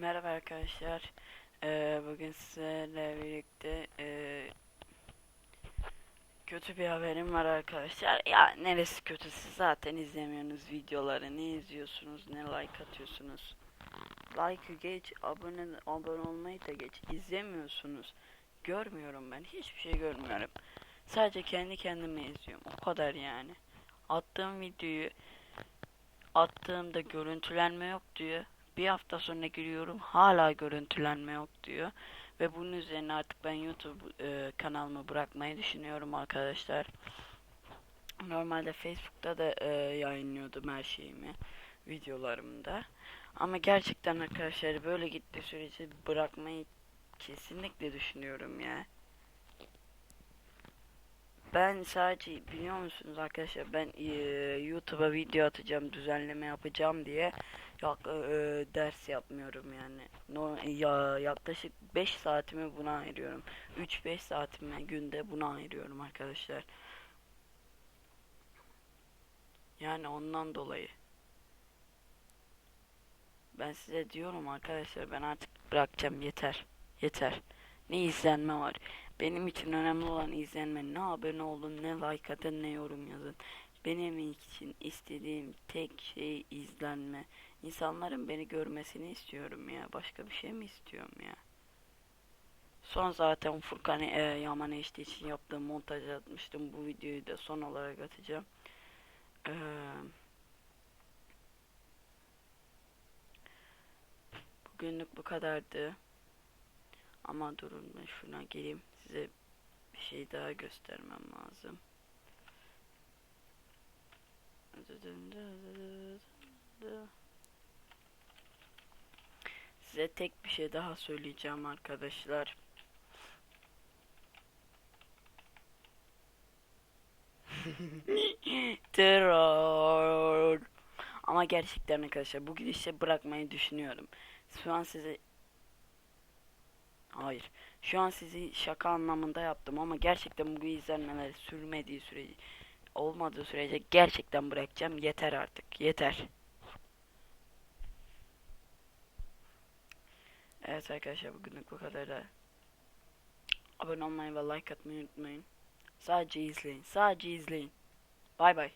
Merhaba arkadaşlar. Ee, bugün sizlerle birlikte ee, kötü bir haberim var arkadaşlar. Ya neresi kötü siz zaten izlemiyorsunuz videoları. Ne izliyorsunuz, ne like atıyorsunuz. Like'ı geç, abone abone olmayı da geç. İzlemiyorsunuz. Görmüyorum ben. Hiçbir şey görmüyorum. Sadece kendi kendime izliyorum. O kadar yani. Attığım videoyu attığımda görüntülenme yok diyor. Bir hafta sonra giriyorum hala görüntülenme yok diyor. Ve bunun üzerine artık ben YouTube e, kanalımı bırakmayı düşünüyorum arkadaşlar. Normalde Facebook'ta da e, yayınlıyordum her şeyimi, videolarımda. Ama gerçekten arkadaşlar böyle gittiği sürece bırakmayı kesinlikle düşünüyorum ya. Ben sadece biliyor musunuz arkadaşlar ben e, YouTube'a video atacağım, düzenleme yapacağım diye yak, e, ders yapmıyorum yani. No, ya yaklaşık 5 saatimi buna ayırıyorum. 3-5 saatimi günde buna ayırıyorum arkadaşlar. Yani ondan dolayı. Ben size diyorum arkadaşlar ben artık bırakacağım yeter. Yeter. Ne izlenme var. Benim için önemli olan izlenme. Ne abone olun, ne like atın, ne yorum yazın. Benim için istediğim tek şey izlenme. İnsanların beni görmesini istiyorum ya. Başka bir şey mi istiyorum ya? Son zaten Furkan e, Yaman HD için yaptığım montaj atmıştım. Bu videoyu da son olarak atacağım. Eee... Bugünlük bu kadardı. Ama durun ben şuna geleyim. Size bir şey daha göstermem lazım. Size tek bir şey daha söyleyeceğim arkadaşlar. Terör. Ama gerçekten arkadaşlar bu gidişle bırakmayı düşünüyorum. Şu an size Hayır. Şu an sizi şaka anlamında yaptım ama gerçekten bu izlenmeler sürmediği sürece olmadığı sürece gerçekten bırakacağım. Yeter artık. Yeter. Evet arkadaşlar bugünlük bu kadar. da. Abone olmayı ve like atmayı unutmayın. Sadece izleyin. Sadece izleyin. Bay bay.